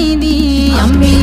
സന്നിധി അമ്മിൽ